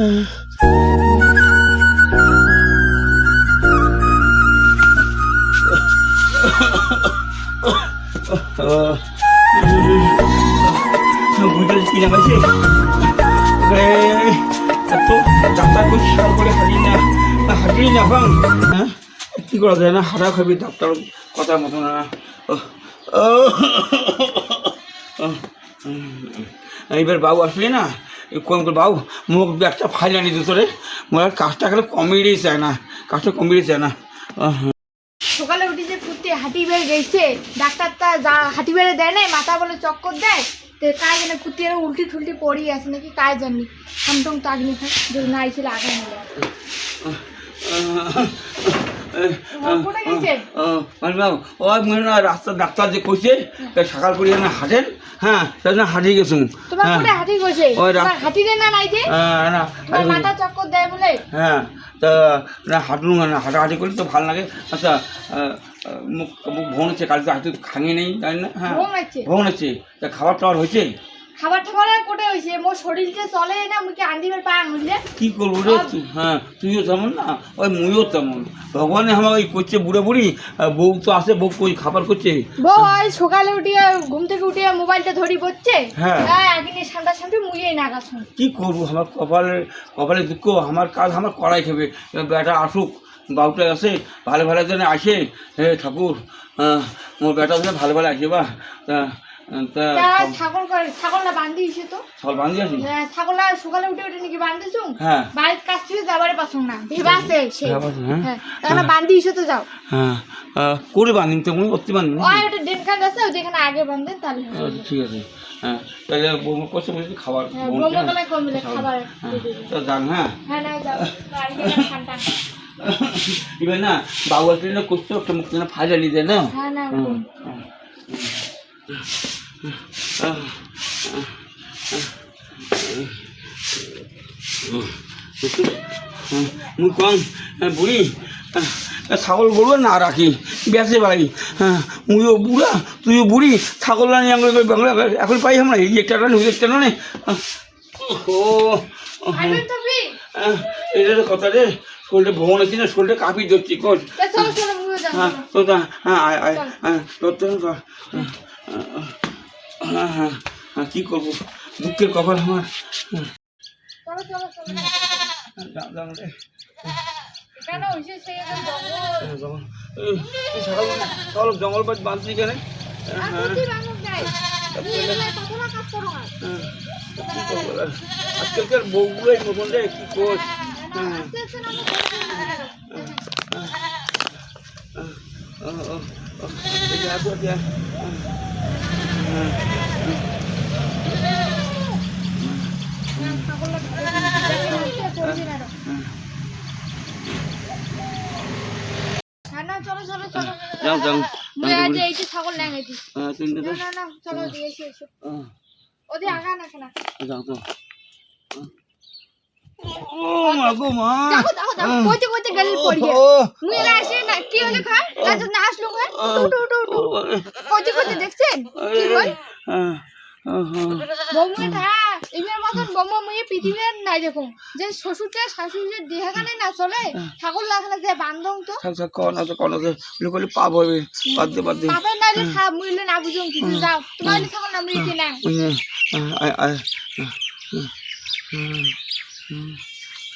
বুঝতে কিনা না হাঁটিয়ে না হ্যাঁ কি করা যায় না হারা খাবি ডাক্তার কথার মতো না এইবার বাবু আসলে না কোন করে বাবু মুখ একটা ফাইল আনি দিত রে মোর কাজটা খেলে কমিয়ে চায় না কাজটা কমিয়ে চায় না। সকালে উঠে যে কুত্তে হাঁটি বেড়ে গেছে ডাক্তারটা যা হাঁটি বেড়ে দেয় নাই মাথা বলে চক্কর দেয় তো কাজ জানে কুত্তি আর উল্টি ঠুলটি পড়ি আছে নাকি কাজ জানি। হামটং তাগনি খায় যদি না আইছিল আগে নিলে ওই মনে হয় রাস্তা ডাক্তার যে কইছে তা সকাল করে না হাঁটেন হ্যাঁ গেছুন। হ্যাঁ। ওই হ্যাঁ, হ্যাঁ তা না হাঁটুন না হাঁটাহাঁটি করলে তো ভালো লাগে। আচ্ছা মুখ মুখ ভোন হচ্ছে কালকে হয়তো খাঙে নেই তাই না? হ্যাঁ। আছে ভোন হচ্ছে। তা খাবার টাবার হয়েছে? খাবার আর কোটে হইছে মোর শরীরটা চলে না মুখে আন্দিবার পা আঙুলে কি করব রে? হ্যাঁ তুইও তেমন না ওই মুইও তেমন। ভগবানে আমার ওই করছে বুড়ে বুড়ি বউ তো আসে বউ কই খাবার করছে? বউ আজ সকালে উঠিয়ে ঘুম থেকে উঠিয়ে মোবাইলটা ধরি বসছে। হ্যাঁ। হ্যাঁ একদিনে সান্ডা সান্ডি মুইয়ে নাগা শুন। কি করব? আমার কপালে কপালে দুঃখ আমার কাজ আমার করাই খাবে বেটা আসুক বাবুটা আসে ভালো ভালো জন্য আসে। হে ঠাকুর মোর বেটা ভালো ভালো আসে বা ছাগল ছাগলটা বান্ধি দিছে তো। সকাল বান্ধি ছাগলটা সকালে উঠে উঠে নাকি বান্ধিছুম? হ্যাঁ। বাড়ির কাছ থেকে যাবারে পাসুম না ভেবা আছে হ্যাঁ? হ্যাঁ বান্ধি দিছে তো যাও। হ্যাঁ করে বান্ধিম তো অতি বান্ধিম ওই ওটা আছে ওই যেখানে আগে বান্ধেন তাহলে আচ্ছা, ঠিক আছে। হ্যাঁ তাহলে বৌমা কষ্ট বলছি খাবার বৌমা ব্রহ্মকলায় কমলে খাবার দিয়ে দেবে। তা যান হ্যাঁ। হ্যাঁ না যাও। ঠান্ডা এবার না বাবু আসলে না করতে একটা মুখ না ফাজা নিয়ে যায় না? হ্যাঁ না হুম, কম। বুড়ি ছাগল গরু না রাখি বেঁচে বাড়ি হ্যাঁ মুইও বুড়া তুইও বুড়ি ছাগল নিয়ে আমরা বাংলা এখন পাই আমরা এই একটা না ওই একটা নয় ও হ্যাঁ, এটা তো কথা রে শরীরটা ভ্রমণ আছে না শরীরটা কাঁপি ধরছি যাব। হ্যাঁ তো হ্যাঁ হ্যাঁ তোর তো, হ্যাঁ হ্যাঁ হ্যাঁ কী করব দুঃখের কপাল আমার হ্যাঁ, এখন জঙ্গল হ্যাঁ, জঙ্গল বাদ বাঁধছি কেন আর প্রতি বাঙক যাই তুমি এগুলো কতটা কাজ করো না হ্যাঁ, কী করব আর? আজকালকার বউগুলোই মতন রে কী কর হ্যাঁ চলো চলো চলো যাও যাও। এই যে ছাগল হ্যাঁ, না না চলো দিয়ে এসে এসো। আহ, ওদি আগা না। কেনা যাও। তো ও মা গো মা। দেখো দেখো দেখো কইতে কইতে গেলি? পড়ি মুই এলা আসে না কি হলে না তো না আসলো উঠ উঠ উঠ ও, কইতে কইতে দেখছেন? কি বমুয়ে থা ইমের মতন বম মুই পৃথিবীর নাই দেখুন। যে শ্বশুরটা শাশুড়ির দেহাখানে না চলে ঠাকুর লাগানে যে বান্ধং তো। কন আছে কন আছে বলে করলে হবে বাদ দে বাদ দে। পাপের নাইলে খা মুইলে না বুঝুম কিছু যাও। তোমার ছাগল না মুই কি না ওই যে, আয়, আয়, আয়। হুম, হুম,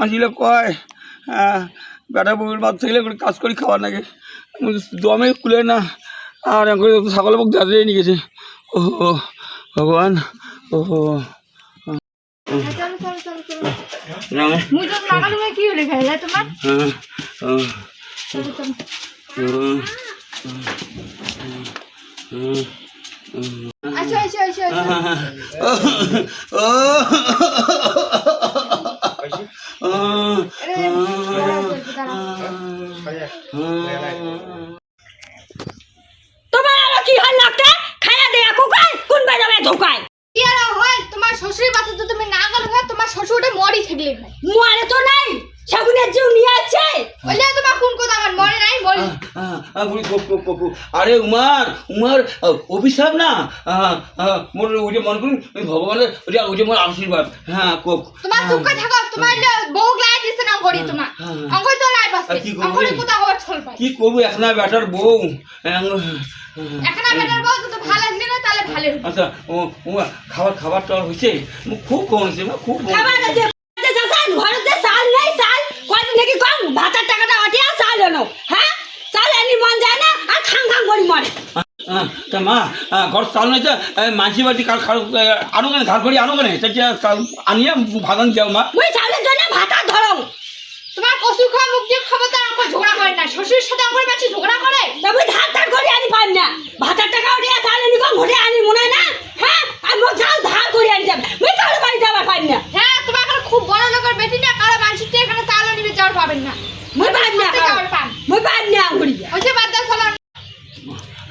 মাছিলে কয় হ্যাঁ বেটা বউয়ের মাছ থাকলে করে কাজ করি খাওয়ার নাকি দমে কুলে না আর এখন ছাগলের মুখ দাঁড়িয়ে নিয়ে গেছে ও ভগবান ও হ্যাঁ, চলো চলো তোমার কি হয় লাগতে খায়া দেয়া কোকায় কোন বাজাবে কি আর হয়? তোমার শ্বশুরের তুমি না হয় তোমার শ্বশুরটা মরি থাকলে হয় মরে তো নাই। বুড়ি। আরে উমার উমার অভিশাপ না? মোর ওইটা মনে করুন ওই ভগবানের ওইটা ওইটা মোর আশীর্বাদ। হ্যাঁ কোক তোমার চুপ থাকো তোমার বউ লাই দিছে না তোমার। হ্যাঁ। তো লাই বাসে আর কি করব? কোথা খবর ছল পাই কি করব এখন বেটার বউ। এখন আমি বউ তো ভালো লাগলে না তাহলে ভালো আচ্ছা ও উমা খাবার খুব কম হয়েছে খুব খাবার আছে নেই কম ভাতার টাকাটা অটিয়া চাল এনো হ্যাঁ চাল এনি মন যায় না আর খাং খাং করি মরে আহ, তা মা ঘর চাল নাই মাঝি বাড়ি আনো কেন ঘর করি আনো কেন? সেটা চাল আনিয়া ভাগান যাও মা। ওই চালের জন্য ভাতা ধরো। তোমার কসু খাওয়া মুখ দিয়ে খাব তো আমার ঝগড়া করে না। শ্বশুরের সাথে আমার কাছে ঝগড়া করে? তবে ধার ধার করে আনি পান না। ভাতার টাকা উঠিয়া চাল এনি কম ঘরে আনি মনে না? হ্যাঁ? আর চাল ধার করে আনি যাবে মুই কারও বাড়ি যাবার পারি না হ্যাঁ তোমার এখানে খুব বড় লোকের বেটি না কারও মানুষের থেকে এখানে চাল নিবে যাওয়ার পাবেন না মুই পারি না কোথায় যাওয়ার পান মুই পারি না ঘুরি ওই যে বাদ দাও চলো আহ,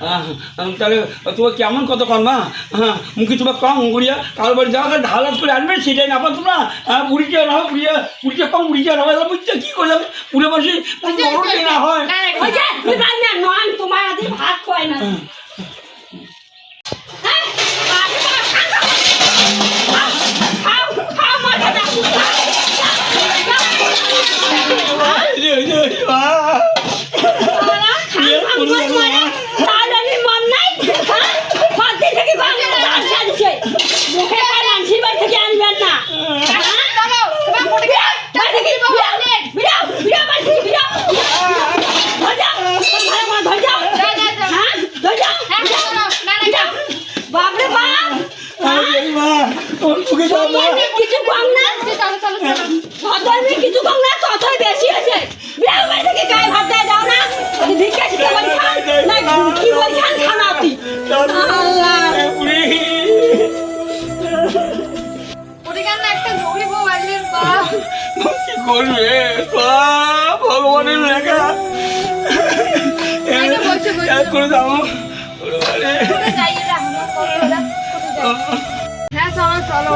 তাহলে তোমার কেমন কত কম না হ্যাঁ মুখে তোমার কম গুড়িয়া কারও বাড়ি যাওয়া ঢালাত করে আনবে সেটাই না পারতো না হ্যাঁ বুড়িকে না হয় বুড়িয়া বুড়িকে কম বুড়িকে না হয় বুঝতে কী করলাম পুরে বসে না হয় তোমার ভাত খায় না যতই কিছু কম না ততই বেশি হয়েছে। বিরাও বাড়ি থেকে গায়ে ভাত দেয় দাও না? ভিক্ষা শিখে বলি খান না কি বলি খান খানা তুই আল্লাহ। কি করবে? ভগবানের লেখা। করে হ্যাঁ চলো চলো।